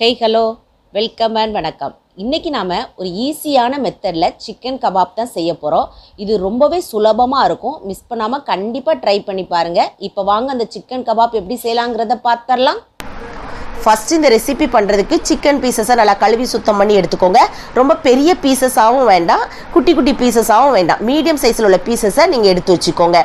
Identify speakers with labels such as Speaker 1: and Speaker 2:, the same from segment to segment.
Speaker 1: Hey hello welcome and வணக்கம். இன்றைக்கி நாம் ஒரு ஈஸியான மெத்தடில் சிக்கன் கபாப் தான் செய்ய போகிறோம் இது ரொம்பவே சுலபமாக இருக்கும். மிஸ் பண்ணாமல் கண்டிப்பாக ட்ரை பண்ணி பாருங்கள் இப்போ வாங்க அந்த சிக்கன் கபாப் எப்படி செய்யலாங்கிறத பார்த்துடலாம்
Speaker 2: ஃபஸ்ட் இந்த ரெசிபி பண்ணுறதுக்கு சிக்கன் பீசஸை நல்லா கழுவி சுத்தம் பண்ணி எடுத்துக்கோங்க. ரொம்ப பெரிய பீசஸாகவும் வேண்டாம். குட்டி குட்டி பீசஸாகவும் வேண்டாம். மீடியம் சைஸில் உள்ள பீசஸை நீங்கள் எடுத்து வச்சுக்கோங்க.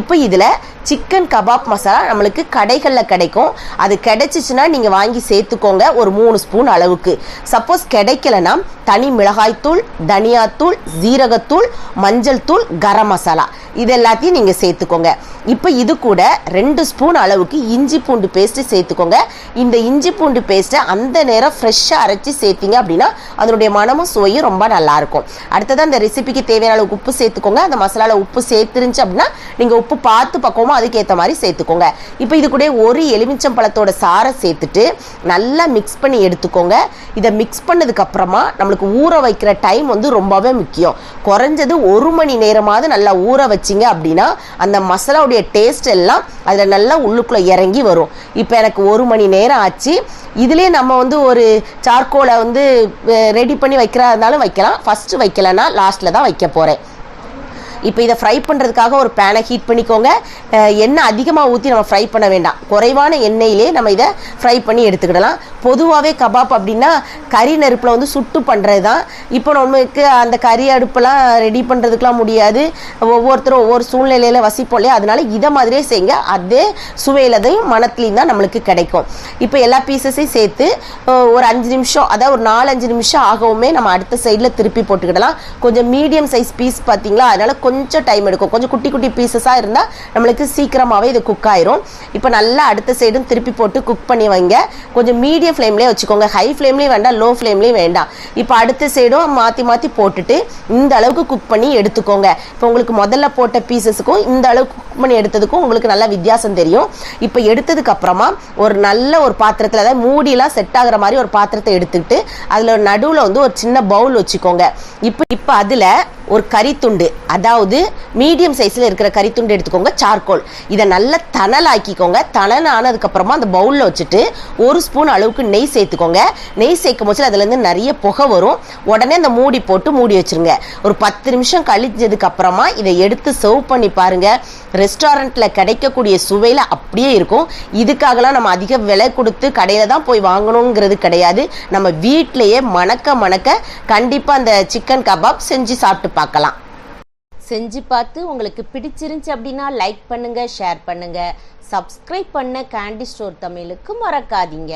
Speaker 2: இப்போ இதில் சிக்கன் கபாப் மசாலா நம்மளுக்கு கடைகளில் கிடைக்கும். அது கிடைச்சிச்சுன்னா நீங்கள் வாங்கி சேர்த்துக்கோங்க ஒரு மூணு ஸ்பூன் அளவுக்கு. சப்போஸ் கிடைக்கலனா தனி மிளகாய்த்தூள் தனியாத்தூள் ஜீரகத்தூள் மஞ்சள் தூள் கரம் மசாலா. இது எல்லாத்தையும் நீங்கள் சேர்த்துக்கோங்க. இப்போ இது கூட ரெண்டு ஸ்பூன் அளவுக்கு இஞ்சி பூண்டு பேஸ்ட்டு சேர்த்துக்கோங்க. இந்த இஞ்சி பூண்டு பேஸ்ட்டை அந்த நேரம் ஃப்ரெஷ்ஷாக அரைச்சி சேர்த்திங்க அப்படின்னா அதனுடைய மனமும் சுவையும் ரொம்ப நல்லாயிருக்கும். அடுத்தது அந்த ரெசிபிக்கு தேவையான அளவுக்கு உப்பு சேர்த்துக்கோங்க. அந்த மசாலாவில் உப்பு சேர்த்துருந்துச்சு அப்படின்னா நீங்கள் உப்பு பார்த்து பக்குவமாக அதுக்கேற்ற மாதிரி சேர்த்துக்கோங்க. இப்போ இது கூட ஒரு எலுமிச்சம் பழத்தோட சாறை சேர்த்துட்டு நல்லா மிக்ஸ் பண்ணி எடுத்துக்கோங்க. இதை மிக்ஸ் பண்ணதுக்கப்புறமா நம்மளுக்கு ஊற வைக்கிற டைம் வந்து ரொம்பவே முக்கியம். குறைஞ்சது ஒரு மணி நேரமாவது நல்லா ஊற வச்சிங்க அப்படின்னா அந்த மசாலாவுடைய டேஸ்ட் எல்லாம் அதில் நல்லா உள்ளுக்குள்ளே இறங்கி வரும். இப்போ எனக்கு ஒரு மணி நேரம் ஆச்சு. இதுலேயே நம்ம வந்து ஒரு சார்கோலை வந்து ரெடி பண்ணி வைக்கிறதா இருந்தாலும் வைக்கலாம். ஃபஸ்ட்டு வைக்கலைன்னா லாஸ்ட்டில் தான் வைக்க போகிறேன் இப்போ இதை ஃப்ரை பண்ணுறதுக்காக ஒரு பேனை ஹீட் பண்ணிக்கோங்க. எண்ணெய் அதிகமாக ஊற்றி நம்ம ஃப்ரை பண்ண வேண்டாம். குறைவான எண்ணெயிலே நம்ம இதை ஃப்ரை பண்ணி எடுத்துக்கிடலாம். பொதுவாகவே கபாப் அப்படின்னா கறி நெருப்பில் வந்து சுட்டு பண்ணுறது தான் இப்போ நமக்கு அந்த கறி அடுப்பெல்லாம் ரெடி பண்ணுறதுக்கெலாம் முடியாது. ஒவ்வொருத்தரும் ஒவ்வொரு சூழ்நிலையில் வசிப்போம் இல்லையா? அதனால இதை மாதிரியே செய்யுங்க. அதே சுவையிலதையும் மனத்துலையும் தான் நம்மளுக்கு கிடைக்கும். இப்போ எல்லா பீசஸையும் சேர்த்து ஒரு அஞ்சு நிமிஷம் அதாவது ஒரு நாலு அஞ்சு நிமிஷம் ஆகவுமே நம்ம அடுத்த சைடில் திருப்பி போட்டுக்கிடலாம். கொஞ்சம் மீடியம் சைஸ் பீஸ் பார்த்தீங்களா? அதனால் கொஞ்சம் கொஞ்சம் டைம் எடுக்கும். கொஞ்சம் குட்டி குட்டி பீசஸாக இருந்தால் நம்மளுக்கு சீக்கிரமாகவே இது குக் ஆயிரும். இப்போ நல்லா அடுத்த சைடும் திருப்பி போட்டு குக் பண்ணி வைங்க. கொஞ்சம் மீடியம் ஃப்ளேம்லேயே வச்சுக்கோங்க. ஹை ஃப்ளேம்லேயும் வேண்டாம் லோ ஃப்ளேம்லேயும் வேண்டாம். இப்போ அடுத்த சைடும் மாற்றி மாற்றி போட்டுட்டு இந்த அளவுக்கு குக் பண்ணி எடுத்துக்கோங்க. இப்போ உங்களுக்கு முதல்ல போட்ட பீசஸுக்கும் இந்த அளவுக்கு குக் பண்ணி எடுத்ததுக்கும் உங்களுக்கு நல்லா வித்தியாசம் தெரியும். இப்போ எடுத்ததுக்கப்புறமா ஒரு நல்ல ஒரு பாத்திரத்தில் அதாவது மூடிலாம் செட் ஆகிற மாதிரி ஒரு பாத்திரத்தை எடுத்துக்கிட்டு அதில் நடுவில் வந்து ஒரு சின்ன பவுல் வச்சுக்கோங்க. இப்போ இப்போ அதில் ஒரு கறித்துண்டு அதாவது மீடியம் சைஸில் இருக்கிற கறித்துண்டு எடுத்துக்கோங்க சார்கோல் இதை நல்லா தணல் ஆக்கிக்கோங்க தணல் ஆனதுக்கப்புறமா அந்த பவுலில் வச்சுட்டு ஒரு ஸ்பூன் அளவுக்கு நெய் சேர்த்துக்கோங்க. நெய் சேர்க்கும் போது அதுலேருந்து நிறைய புகை வரும். உடனே அந்த மூடி போட்டு மூடி வச்சிருங்க. ஒரு பத்து நிமிஷம் கழிஞ்சதுக்கப்புறமா இதை எடுத்து சர்வ் பண்ணி பாருங்க. ரெஸ்டாரண்ட்டில் கிடைக்கக்கூடிய சுவையில் அப்படியே இருக்கும். இதுக்காகலாம் நம்ம அதிக விலை கொடுத்து கடையில் தான் போய் வாங்கணுங்கிறது கிடையாது. நம்ம வீட்டிலையே மணக்க மணக்க கண்டிப்பாக அந்த சிக்கன் கபாப் செஞ்சு சாப்பிட்டு பார்க்கலாம்.
Speaker 1: செஞ்சு பார்த்து உங்களுக்கு பிடிச்சிருந்துச்சி அப்படின்னா லைக் பண்ணுங்கள் ஷேர் பண்ணுங்கள் சப்ஸ்கிரைப் பண்ண கேண்டி ஸ்டோர் தமிழுக்கு மறக்காதீங்க.